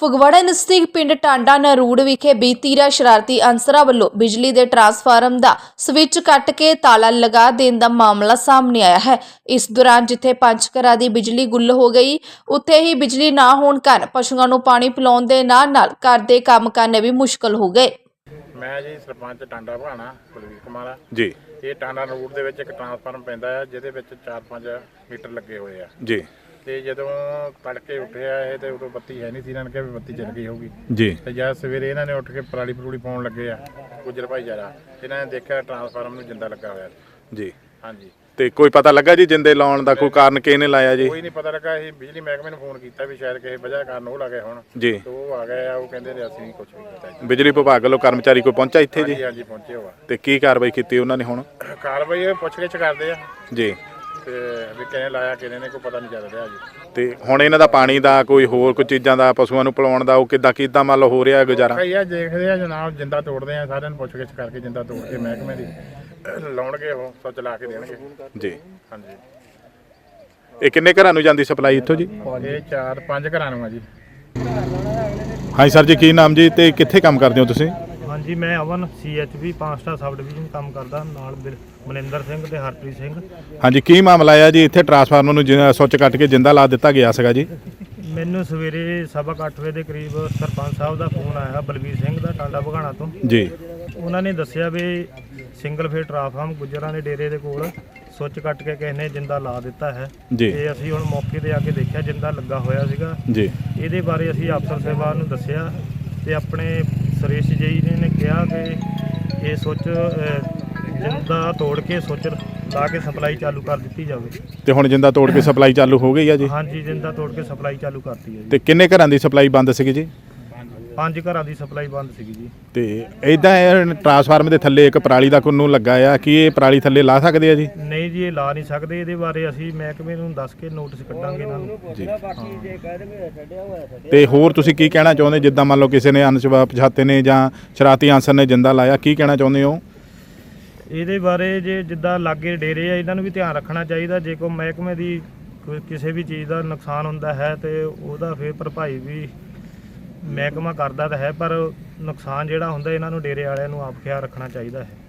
ਫਗਵਾੜਾ ਨਜ਼ਦੀਕ ਪਿੰਡ ਟਾਂਡਾ ਨਰੂੜ ਵਿਖੇ ਬੀਤੀ ਰਾਤ ਸ਼ਰਾਰਤੀ ਅਨਸਰਾਂ ਵੱਲੋਂ ਬਿਜਲੀ ਦੇ ਟਰਾਂਸਫਾਰਮ ਦਾ ਸਵਿੱਚ ਕੱਟ ਕੇ ਤਾਲਾ ਲਗਾ ਦੇਣ ਦਾ ਮਾਮਲਾ ਸਾਹਮਣੇ ਆਇਆ ਹੈ। ਇਸ ਦੌਰਾਨ ਜਿੱਥੇ ਪੰਜ ਘਰਾਂ ਦੀ ਬਿਜਲੀ ਗੁੱਲ ਹੋ ਗਈ ਉੱਥੇ ਹੀ ਬਿਜਲੀ ਨਾ ਹੋਣ ਕਾਰਨ ਪਸ਼ੂਆਂ ਨੂੰ ਪਾਣੀ ਪਿਲਾਉਣ ਦੇ ਨਾਲ ਨਾਲ ਘਰ ਦੇ ਕੰਮ ਕਰਨੇ ਵੀ ਮੁਸ਼ਕਲ ਹੋ ਗਏ। ਮੈਂ ਜੀ ਸਰਪੰਚ ਟਾਂਡਾ ਭਾਣਾ ਕੁਲਵੀਰ ਕੁਮਾਰ ਜੀ। ਇਹ ਟਾਂਡਾ ਰੋਡ ਦੇ ਵਿੱਚ ਇੱਕ ਟਰਾਂਸਫਾਰਮ ਪੈਂਦਾ ਆ ਜਿਹਦੇ ਵਿੱਚ 4-5 ਮੀਟਰ ਲੱਗੇ ਹੋਏ ਆ। ਜੀ। ਤੇ ਜਦੋਂ ਤੜਕੇ ਉੱਠਿਆ ਇਹ ਤੇ ਉਦੋਂ ਬੱਤੀ ਹੈ ਨਹੀਂ ਸੀ ਇਹਨਾਂ ਨੇ ਕਿਹਾ ਵੀ ਬੱਤੀ ਚੱਲ ਗਈ ਹੋਊਗੀ। ਜੀ। ਤੇ ਜਦ ਸਵੇਰੇ ਇਹਨਾਂ ਨੇ ਉੱਠ ਕੇ ਪਰਾਲੀ ਪਰੂਲੀ ਪਾਉਣ ਲੱਗੇ ਆ ਗੁੱਜਰ ਭਾਈ ਜਰਾ ਇਹਨਾਂ ਨੇ ਦੇਖਿਆ ਟਰਾਂਸਫਾਰਮ ਨੂੰ ਜਿੰਦਾ ਲੱਗਾ ਹੋਇਆ। ਜੀ। ਹਾਂਜੀ। ਤੇ ਕੋਈ ਪਤਾ ਲੱਗਾ ਜੀ ਜਿੰਦੇ ਲਾਉਣ ਦਾ ਕੋਈ ਕਾਰਨ ਕਿਹਨੇ ਲਾਇਆ ਜੀ? ਕੋਈ ਨਹੀਂ ਪਤਾ ਲੱਗਾ ਇਹ ਬਿਜਲੀ ਮਹਿਕਮੇ ਨੂੰ ਫੋਨ ਕੀਤਾ ਵੀ ਸ਼ਾਇਦ ਕਿਸੇ ਵਜ੍ਹਾ ਕਾਰਨ ਉਹ ਲੱਗੇ ਹੁਣ। ਜੀ। ਤੇ ਉਹ ਆ ਗਏ ਆ ਉਹ ਕਹਿੰਦੇ ਨੇ ਅਸੀਂ ਕੁਝ ਵੀ ਕੀਤਾ ਜੀ। ਬਿਜਲੀ ਵਿਭਾਗ ਵੱਲੋਂ ਕਰਮਚਾਰੀ ਕੋਈ ਪਹੁੰਚਾ ਇੱਥੇ ਜੀ? ਹਾਂਜੀ ਹਾਂਜੀ ਪਹੁੰਚੇ ਹੋਆ। ਤੇ ਕੀ ਕਾਰਵਾਈ ਕੀਤੀ ਉਹਨਾਂ ਨੇ ਹੁਣ? ਕਾਰਵਾਈ ਇਹ ਪੁੱਛ ਗਿੱਛ ਕਰਦੇ ਆ। ਜੀ। ਤੇ ਵੀ ਕਿਹਨੇ ਲਾਇਆ ਕਿਹਨੇ ਨੇ ਕੋਈ ਪਤਾ ਨਹੀਂ ਚੱਲ ਰਿਹਾ ਜੀ। ਤੇ ਹੁਣ ਇਹਨਾਂ ਦਾ ਪਾਣੀ ਦਾ ਕੋਈ ਹੋਰ ਕੋਈ ਚੀਜ਼ਾਂ ਦਾ ਪਸ਼ੂਆਂ ਨੂੰ ਪਿਲਾਉਣ ਦਾ ਉਹ ਕਿੱਦਾਂ ਕਿੱਦਾਂ ਮੰਨ ਲਓ ਹੋ ਰਿਹਾ ਹੈ ਗੁਜ਼ਾਰਾ ਕਈ ਆ ਦੇਖਦੇ ਆ ਜਨਾਬ ਜਿੰਦਾ ਤੋੜਦੇ ਆ ਸਾਰਿਆਂ ਨੂੰ ਪੁੱਛ ਗਿੱਛ ਕਰਕੇ ਜਿੰਦਾ ਤੋੜ ਕੇ ਮਹਿਕਮੇ ਦੀ ਲਾਉਣਗੇ ਉਹ ਸੁੱਚ ਲਾ ਕੇ ਦੇਣਗੇ। ਜੀ। ਹਾਂਜੀ। ਇਹ ਕਿੰਨੇ ਘਰਾਂ ਨੂੰ ਜਾਂਦੀ ਸਪਲਾਈ ਇੱਥੋਂ ਜੀ? ਇਹ ਚਾਰ ਪੰਜ ਘਰਾਂ ਨੂੰ ਆ ਜੀ। ਹਾਂਜੀ ਸਰ ਜੀ ਕੀ ਨਾਮ ਜੀ ਤੇ ਕਿੱਥੇ ਕੰਮ ਕਰਦੇ ਹੋ ਤੁਸੀਂ? ਹਾਂਜੀ ਮੈਂ ਅਵਨ ਸੀਐਚਪੀ 5 ਸਟਾਰ ਸਬ ਡਿਵੀਜ਼ਨ ਕੰਮ ਕਰਦਾ ਨਾਲ ਬਿਲ- ਮਨਿੰਦਰ ਸਿੰਘ ਤੇ ਹਰਪ੍ਰੀਤ ਸਿੰਘ। ਹਾਂਜੀ ਕੀ ਮਾਮਲਾ ਆ ਜੀ? ਇੱਥੇ ਟਰਾਂਸਫਾਰਮਰ ਨੂੰ ਜਿ- ਸੁੱਚ ਕੱਟ ਕੇ ਜਿੰਦਾ ਲਾ ਦਿੱਤਾ ਗਿਆ ਸੀਗਾ ਜੀ। ਮੈਨੂੰ ਸਵੇਰੇ ਸਵਾ ਕੁ ਅੱਠ ਵਜੇ ਦੇ ਕਰੀਬ ਸਰਪੰਚ ਸਾਹਿਬ ਦਾ ਫੋਨ ਆਇਆ ਬਲਵੀਰ ਸਿੰਘ ਦਾ ਟਾਂਡਾ ਬਘਾਣਾ ਤੋਂ। ਜੀ। ਉਹਨਾਂ ਨੇ ਦੱਸਿਆ ਵੀ ਸਿੰਗਲ ਫੇਸ ਟਰਾਂਸਫਾਰਮ ਗੁੱਜਰਾਂ ਦੇ ਡੇਰੇ ਦੇ ਕੋਲ ਸੁੱਚ ਕੱਟ ਕੇ ਕਿਸੇ ਨੇ ਜਿੰਦਾ ਲਾ ਦਿੱਤਾ ਹੈ। ਜੀ। ਤੇ ਅਸੀਂ ਹੁਣ ਮੌਕੇ ਤੇ ਆ ਕੇ ਦੇਖਿਆ ਜਿੰਦਾ ਲੱਗਾ ਹੋਇਆ ਸੀਗਾ। ਜੀ। ਇਹਦੇ ਬਾਰੇ ਅਸੀਂ ਅਫਸਰ ਸਾਹਿਬਾਨ ਨੂੰ ਦੱਸਿਆ ਤੇ ਆਪਣੇ ਸੁਰੇਸ਼ ਜੀ ਨੇ ਕਿਹਾ ਕਿ ਇਹ ਸੁੱਚ ਜਿੰਦਾ ਤੋੜ ਕੇ ਸੁੱਚ ਲਾ ਕੇ ਸਪਲਾਈ ਚਾਲੂ ਕਰ ਦਿੱਤੀ ਜਾਵੇ। ਤੇ ਹੁਣ ਜਿੰਦਾ ਤੋੜ ਕੇ ਸਪਲਾਈ ਚਾਲੂ ਹੋ ਗਈ ਆ ਜੀ? ਹਾਂਜੀ ਜਿੰਦਾ ਤੋੜ ਕੇ ਸਪਲਾਈ ਚਾਲੂ ਕਰਤੀ ਹੈ ਜੀ। ਤੇ ਕਿੰਨੇ ਘਰਾਂ ਦੀ ਸਪਲਾਈ ਬੰਦ ਸੀਗੀ ਜੀ? ਪੰਜ ਘਰਾਂ ਦੀ ਸਪਲਾਈ ਬੰਦ ਸੀਗੀ ਜੀ। ਤੇ ਇਦਾਂ ਟਰਾਂਸਫਾਰਮਰ ਦੇ ਥੱਲੇ ਇੱਕ ਪਰਾਲੀ ਦਾ ਕੁੰਨੂ ਲੱਗਾ ਆ ਕੀ ਇਹ ਪਰਾਲੀ ਥੱਲੇ ਲਾ ਸਕਦੇ ਆ ਜੀ? ਨਹੀਂ ਜੀ ਇਹ ਲਾ ਨਹੀਂ ਸਕਦੇ ਇਹਦੇ ਬਾਰੇ ਅਸੀਂ ਮਹਿਕਮੇ ਨੂੰ ਦੱਸ ਕੇ ਨੋਟਿਸ ਕੱਢਾਂਗੇ ਇਹਨਾਂ ਨੂੰ। ਜੀ। ਤੇ ਹੋਰ ਤੁਸੀਂ ਕੀ ਕਹਿਣਾ ਚਾਹੁੰਦੇ ਜਿੱਦਾਂ ਮੰਨ ਲਓ ਕਿਸੇ ਨੇ ਅਨਸਵਾ ਪਛਾਤੇ ਨੇ ਜਾਂ ਸ਼ਰਾਤੀ ਆਂਸਰ ਨੇ ਜਿੰਦਾ ਲਾਇਆ ਕੀ ਕਹਿਣਾ ਚਾਹੁੰਦੇ ਹੋ? ਇਹਦੇ ਬਾਰੇ ਜੇ ਜਿੱਦਾਂ ਲਾਗੇ ਡੇਰੇ ਆ ਇਹਨਾਂ ਨੂੰ ਵੀ ਧਿਆਨ ਰੱਖਣਾ ਚਾਹੀਦਾ ਜੇ ਕੋਈ ਮਹਿਕਮੇ ਦੀ ਕੋਈ ਕਿਸੇ ਵੀ ਚੀਜ਼ ਦਾ ਨੁਕਸਾਨ ਹੁੰਦਾ ਹੈ ਤੇ ਉਹਦਾ ਫਿਰ ਭਰਪਾਈ ਵੀ ਮਹਿਕਮਾ ਕਰਦਾ ਤਾਂ ਹੈ, ਪਰ ਨੁਕਸਾਨ ਜਿਹੜਾ ਹੁੰਦਾ, ਇਹਨਾਂ ਨੂੰ ਡੇਰੇ ਵਾਲਿਆਂ ਨੂੰ ਆਪ ਖਿਆਲ ਰੱਖਣਾ ਚਾਹੀਦਾ ਹੈ।